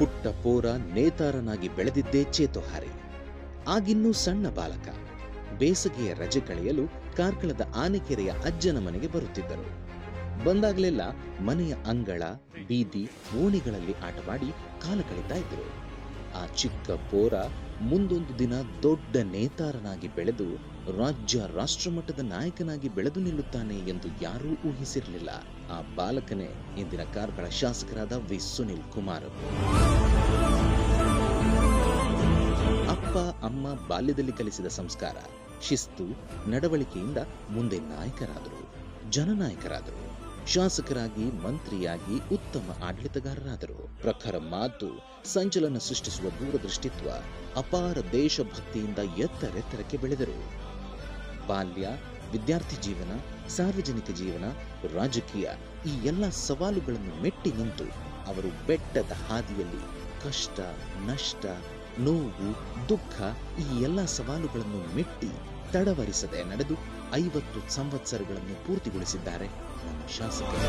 ಪುಟ್ಟ ಪೋರ ನೇತಾರನಾಗಿ ಬೆಳೆದಿದ್ದೇ ಚೇತೋಹಾರಿ ಆಗಿನ್ನೂ ಸಣ್ಣ ಬಾಲಕ. ಬೇಸಿಗೆಯ ರಜೆ ಕಳೆಯಲು ಕಾರ್ಕಳದ ಆನೆಕೆರೆಯ ಅಜ್ಜನ ಮನೆಗೆ ಬರುತ್ತಿದ್ದರು. ಬಂದಾಗಲೆಲ್ಲ ಮನೆಯ ಅಂಗಳ, ಬೀದಿ, ಓಣಿಗಳಲ್ಲಿ ಆಟವಾಡಿ ಕಾಲ ಕಳೀತಾ ಇದ್ರು ಆ ಚಿಕ್ಕ ಪೋರ ಮುಂದೊಂದು ದಿನ ದೊಡ್ಡ ನೇತಾರನಾಗಿ ಬೆಳೆದು ರಾಜ್ಯ ರಾಷ್ಟ್ರಮಟ್ಟದ ನಾಯಕನಾಗಿ ಬೆಳೆದು ನಿಲ್ಲುತ್ತಾನೆ ಎಂದು ಯಾರೂ ಊಹಿಸಿರಲಿಲ್ಲ. ಆ ಬಾಲಕನೇ ಇಂದಿನ ಕಾರ್ಕಳ ಶಾಸಕರಾದ ವಿ. ಸುನಿಲ್ ಕುಮಾರ್. ಅಪ್ಪ, ಅಮ್ಮ ಬಾಲ್ಯದಲ್ಲಿ ಕಲಿಸಿದ ಸಂಸ್ಕಾರ, ಶಿಸ್ತು, ನಡವಳಿಕೆಯಿಂದ ಮುಂದೆ ನಾಯಕರಾದರು, ಜನನಾಯಕರಾದರು. ಶಾಸಕರಾಗಿ, ಮಂತ್ರಿಯಾಗಿ ಉತ್ತಮ ಆಡಳಿತಗಾರರಾದರು. ಪ್ರಖರ ಮಾತು, ಸಂಚಲನ ಸೃಷ್ಟಿಸುವ ದೂರದೃಷ್ಟಿತ್ವ ಅಪಾರ ದೇಶಭಕ್ತಿಯಿಂದ ಎತ್ತರೆತ್ತರಕ್ಕೆ ಬೆಳೆದರು. ಬಾಲ್ಯ, ವಿದ್ಯಾರ್ಥಿ ಜೀವನ, ಸಾರ್ವಜನಿಕ ಜೀವನ, ರಾಜಕೀಯ ಈ ಎಲ್ಲ ಸವಾಲುಗಳನ್ನು ಮೆಟ್ಟಿ ನಿಂತು ಅವರು ಬೆಟ್ಟದ ಹಾದಿಯಲ್ಲಿ ಕಷ್ಟ, ನಷ್ಟ, ನೋವು, ದುಃಖ ಈ ಎಲ್ಲ ಸವಾಲುಗಳನ್ನು ಮೆಟ್ಟಿ ತಡವರಿಸದೆ ನಡೆದು ಐವತ್ತು ಸಂವತ್ಸರಗಳನ್ನು ಪೂರ್ತಿಗೊಳಿಸಿದ್ದಾರೆ. ಶಾಸಕರು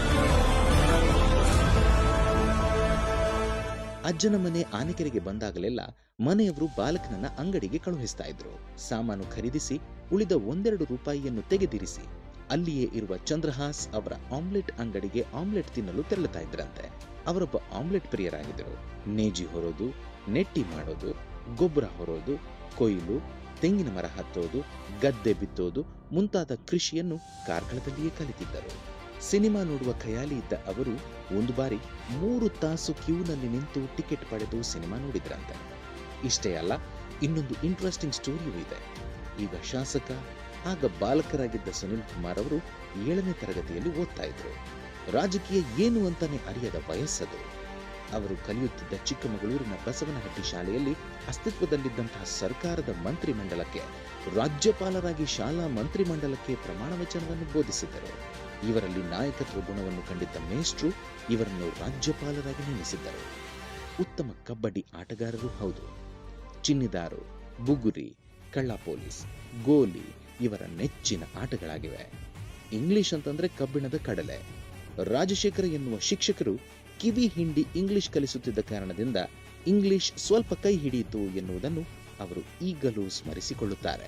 ಅಜ್ಜನ ಮನೆ ಆನೆಕೆರೆಗೆ ಬಂದಾಗಲೆಲ್ಲ ಮನೆಯವರು ಬಾಲಕನನ್ನ ಅಂಗಡಿಗೆ ಕಳುಹಿಸ್ತಾ ಇದ್ರು. ಸಾಮಾನು ಖರೀದಿಸಿ, ಉಳಿದ ಒಂದೆರಡು ರೂಪಾಯಿಯನ್ನು ತೆಗೆದಿರಿಸಿ, ಅಲ್ಲಿಯೇ ಇರುವ ಚಂದ್ರಹಾಸ್ ಅವರ ಆಮ್ಲೆಟ್ ಅಂಗಡಿಗೆ ಆಮ್ಲೆಟ್ ತಿನ್ನಲು ತೆರಳುತ್ತಾ ಇದ್ರಂತೆ. ಅವರೊಬ್ಬ ಆಮ್ಲೆಟ್ ಪ್ರಿಯರಾಗಿದ್ದರು. ನೇಜಿ ಹೊರೋದು, ನೆಟ್ಟಿ ಮಾಡೋದು, ಗೊಬ್ಬರ ಹೊರೋದು, ಕೊಯ್ಲು, ತೆಂಗಿನ ಮರ ಹತ್ತೋದು, ಗದ್ದೆ ಬಿತ್ತೋದು ಮುಂತಾದ ಕೃಷಿಯನ್ನು ಕಾರ್ಕಳದಲ್ಲಿಯೇ ಕಲಿತಿದ್ದರು. ಸಿನಿಮಾ ನೋಡುವ ಖಯಾಲಿ ಇದ್ದ ಅವರು ಒಂದು ಬಾರಿ ಮೂರು ತಾಸು ಕ್ಯೂನಲ್ಲಿ ನಿಂತು ಟಿಕೆಟ್ ಪಡೆದು ಸಿನಿಮಾ ನೋಡಿದ್ರಂತೆ. ಇಷ್ಟೇ ಅಲ್ಲ, ಇನ್ನೊಂದು ಇಂಟ್ರೆಸ್ಟಿಂಗ್ ಸ್ಟೋರಿಯೂ ಇದೆ. ಈಗ ಶಾಸಕ, ಆಗ ಬಾಲಕರಾಗಿದ್ದ ಸುನಿಲ್ ಕುಮಾರ್ ಅವರು ಏಳನೇ ತರಗತಿಯಲ್ಲಿ ಓದ್ತಾ ಇದ್ರು. ರಾಜಕೀಯ ಏನು ಅಂತಾನೆ ಅರಿಯದ ವಯಸ್ಸದು. ಅವರು ಕಲಿಯುತ್ತಿದ್ದ ಚಿಕ್ಕಮಗಳೂರಿನ ಬಸವನಹಟ್ಟಿ ಶಾಲೆಯಲ್ಲಿ ಅಸ್ತಿತ್ವದಲ್ಲಿದ್ದಂತಹ ಸರ್ಕಾರದ ಮಂತ್ರಿಮಂಡಲಕ್ಕೆ, ರಾಜ್ಯಪಾಲರಾಗಿ ಶಾಲಾ ಮಂತ್ರಿಮಂಡಲಕ್ಕೆ ಪ್ರಮಾಣ ವಚನವನ್ನು ಬೋಧಿಸಿದ್ದರು. ಇವರಲ್ಲಿ ನಾಯಕತ್ವ ಗುಣವನ್ನು ಕಂಡಿದ್ದ ಮೇಷ್ಟ್ರು ಇವರನ್ನು ರಾಜ್ಯಪಾಲರಾಗಿ ನೇಮಿಸಿದ್ದರು. ಉತ್ತಮ ಕಬಡ್ಡಿ ಆಟಗಾರರು ಹೌದು. ಚಿನ್ನಿದಾರು, ಬುಗುರಿ ಕಳ್ಳ ಪೊಲೀಸ್ ಗೋಲಿ ಇವರ ನೆಚ್ಚಿನ ಆಟಗಳಾಗಿವೆ. ಇಂಗ್ಲಿಷ್ ಅಂತಂದ್ರೆ ಕಬ್ಬಿಣದ ಕಡಲೆ. ರಾಜಶೇಖರ ಎನ್ನುವ ಶಿಕ್ಷಕರು ಕಿವಿ ಹಿಂಡಿ ಇಂಗ್ಲಿಷ್ ಕಲಿಸುತ್ತಿದ್ದ ಕಾರಣದಿಂದ ಇಂಗ್ಲಿಷ್ ಸ್ವಲ್ಪ ಕೈ ಹಿಡಿಯಿತು ಎನ್ನುವುದನ್ನು ಅವರು ಈಗಲೂ ಸ್ಮರಿಸಿಕೊಳ್ಳುತ್ತಾರೆ.